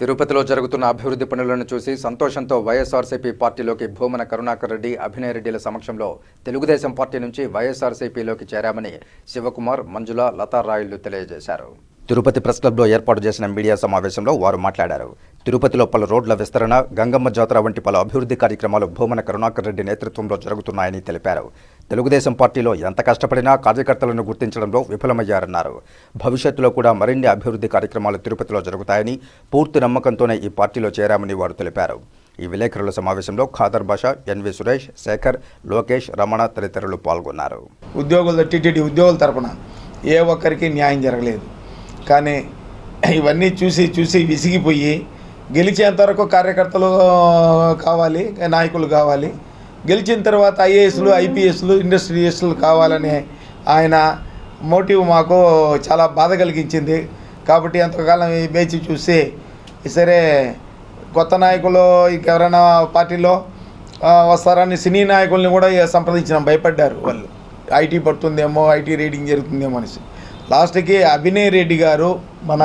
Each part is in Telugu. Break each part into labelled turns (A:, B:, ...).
A: తిరుపతిలో జరుగుతున్న అభివృద్ధి పనులను చూసి సంతోషంతో వైఎస్ఆర్సీపీ పార్టీలోకి భూమన కరుణాకర్ రెడ్డి అభినయ్ రెడ్డిల సమక్షంలో తెలుగుదేశం పార్టీ నుంచి వైఎస్ఆర్సీపీలోకి చేరామని శివకుమార్ మంజుల లతారాయుళ్ళు తెలియజేశారు. తిరుపతి ప్రెస్ క్లబ్లో ఏర్పాటు చేసిన మీడియా సమావేశంలో వారు మాట్లాడారు. తిరుపతిలో పలు రోడ్ల విస్తరణ గంగమ్మ జాతర వంటి పలు అభివృద్ధి కార్యక్రమాలు భూమన కరుణాకర్ రెడ్డి నేతృత్వంలో జరుగుతున్నాయని తెలిపారు. తెలుగుదేశం పార్టీలో ఎంత కష్టపడినా కార్యకర్తలను గుర్తించడంలో విఫలమయ్యారన్నారు. భవిష్యత్తులో కూడా మరిన్ని అభివృద్ధి కార్యక్రమాలు తిరుపతిలో జరుగుతాయని పూర్తి నమ్మకంతోనే ఈ పార్టీలో చేరామని వారు తెలిపారు. ఈ విలేకరుల సమావేశంలో ఖాదర్ బాషా ఎన్వి సురేష్ శేఖర్ లోకేష్ రమణ తదితరులు పాల్గొన్నారు.
B: ఉద్యోగుల టీటీడీ ఉద్యోగుల తరపున ఏ ఒక్కరికి న్యాయం జరగలేదు. కానీ ఇవన్నీ చూసి చూసి విసిగిపోయి గెలిచేంత వరకు కార్యకర్తలు కావాలి నాయకులు కావాలి. గెలిచిన తర్వాత ఐఏఎస్లు ఐపీఎస్లు ఇండస్ట్రియస్లు కావాలని ఆయన మోటివ్ మాకు చాలా బాధ కలిగించింది. కాబట్టి ఎంతకాలం వేచి చూసి సరే కొత్త నాయకులు ఇంకెవరైనా పార్టీలో వస్తారని సినీ నాయకుల్ని కూడా సంప్రదించినాం. భయపడ్డారు వాళ్ళు. ఐటీ పడుతుందేమో ఐటీ రీడింగ్ జరుగుతుందేమో అనేసి. లాస్ట్కి అభినయ్ రెడ్డి గారు మన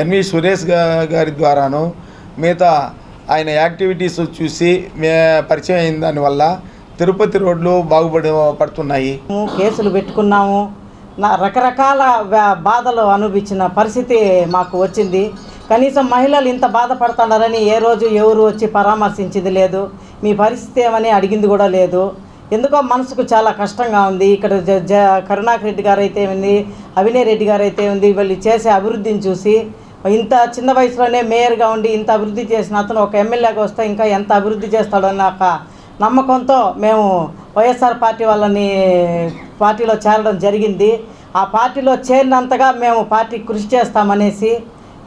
B: ఎన్వి సురేష్ గారి ద్వారాను మిగతా ఆయన యాక్టివిటీస్ చూసి మే పరిచయం అయిన దానివల్ల తిరుపతి రోడ్లు బాగుపడి పడుతున్నాయి.
C: కేసులు పెట్టుకున్నాము. నా రకరకాల బాధలు అనుభవించిన పరిస్థితి మాకు వచ్చింది. కనీసం మహిళలు ఇంత బాధపడుతున్నారని ఏ రోజు ఎవరు వచ్చి పరామర్శించింది లేదు. మీ పరిస్థితి ఏమని అడిగింది కూడా లేదు. ఎందుకో మనసుకు చాలా కష్టంగా ఉంది. ఇక్కడ జ జ కరుణాకర్ రెడ్డి గారు అయితే ఉంది అవినయ్ రెడ్డి గారు అయితే ఉంది. వీళ్ళు చేసే అభివృద్ధిని చూసి ఇంత చిన్న వయసులోనే మేయర్గా ఉండి ఇంత అభివృద్ధి చేసిన అతను ఒక ఎమ్మెల్యేగా వస్తే ఇంకా ఎంత అభివృద్ధి చేస్తాడో ఒక నమ్మకంతో మేము వైఎస్ఆర్ పార్టీ వాళ్ళని పార్టీలో చేరడం జరిగింది. ఆ పార్టీలో చేరినంతగా మేము పార్టీ కృషి చేస్తామనేసి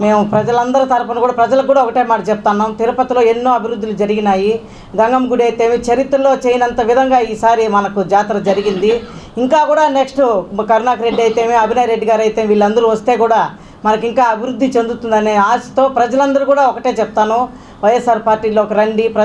C: మేము ప్రజలందరి తరపున కూడా ప్రజలకు కూడా ఒకటే మాట చెప్తున్నాం. తిరుపతిలో ఎన్నో అభివృద్ధులు జరిగినాయి. గంగమ్మ గుడి అయితే చరిత్రలో చేయనంత విధంగా ఈసారి మనకు జాతర జరిగింది. ఇంకా కూడా నెక్స్ట్ కరుణాకర్ రెడ్డి అయితే అభినయ్ రెడ్డి గారు అయితే వీళ్ళందరూ వస్తే కూడా మనకి ఇంకా అభివృద్ధి చెందుతుందనే ఆశతో ప్రజలందరూ కూడా ఒకటే చెప్తాను. వైఎస్ఆర్ పార్టీలోకి రండి